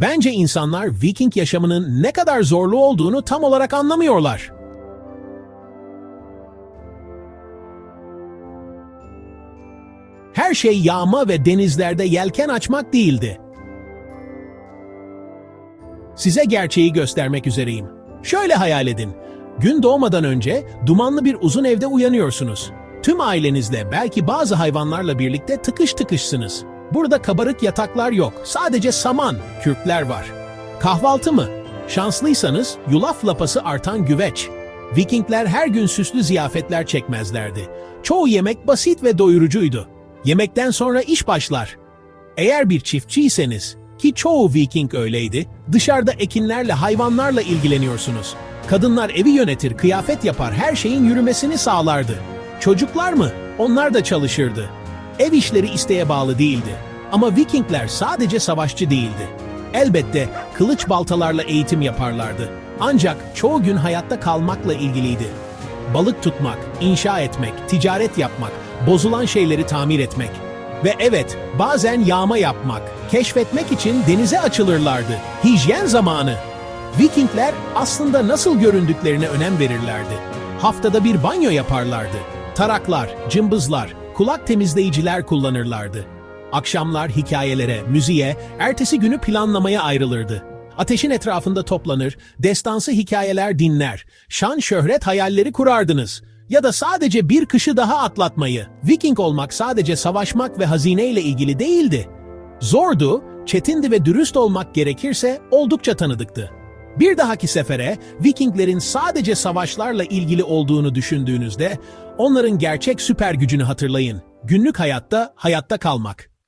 Bence insanlar Viking yaşamının ne kadar zorlu olduğunu tam olarak anlamıyorlar. Her şey yağma ve denizlerde yelken açmak değildi. Size gerçeği göstermek üzereyim. Şöyle hayal edin. Gün doğmadan önce dumanlı bir uzun evde uyanıyorsunuz. Tüm ailenizle belki bazı hayvanlarla birlikte tıkış tıkışsınız. Burada kabarık yataklar yok. Sadece saman, kürkler var. Kahvaltı mı? Şanslıysanız yulaf lapası artan güveç. Vikingler her gün süslü ziyafetler çekmezlerdi. Çoğu yemek basit ve doyurucuydu. Yemekten sonra iş başlar. Eğer bir çiftçiyseniz, ki çoğu Viking öyleydi, dışarıda ekinlerle, hayvanlarla ilgileniyorsunuz. Kadınlar evi yönetir, kıyafet yapar, her şeyin yürümesini sağlardı. Çocuklar mı? Onlar da çalışırdı. Ev işleri isteğe bağlı değildi. Ama Vikingler sadece savaşçı değildi. Elbette kılıç baltalarla eğitim yaparlardı. Ancak çoğu gün hayatta kalmakla ilgiliydi. Balık tutmak, inşa etmek, ticaret yapmak, bozulan şeyleri tamir etmek. Ve evet, bazen yağma yapmak, keşfetmek için denize açılırlardı. Hijyen zamanı. Vikingler aslında nasıl göründüklerine önem verirlerdi. Haftada bir banyo yaparlardı. Taraklar, cımbızlar, kulak temizleyiciler kullanırlardı. Akşamlar hikayelere, müziğe, ertesi günü planlamaya ayrılırdı. Ateşin etrafında toplanır, destansı hikayeler dinler, şan şöhret hayalleri kurardınız. Ya da sadece bir kışı daha atlatmayı. Viking olmak sadece savaşmak ve hazineyle ilgili değildi. Zordu, çetindi ve dürüst olmak gerekirse oldukça tanıdıktı. Bir dahaki sefere Vikinglerin sadece savaşlarla ilgili olduğunu düşündüğünüzde onların gerçek süper gücünü hatırlayın. Günlük hayatta hayatta kalmak.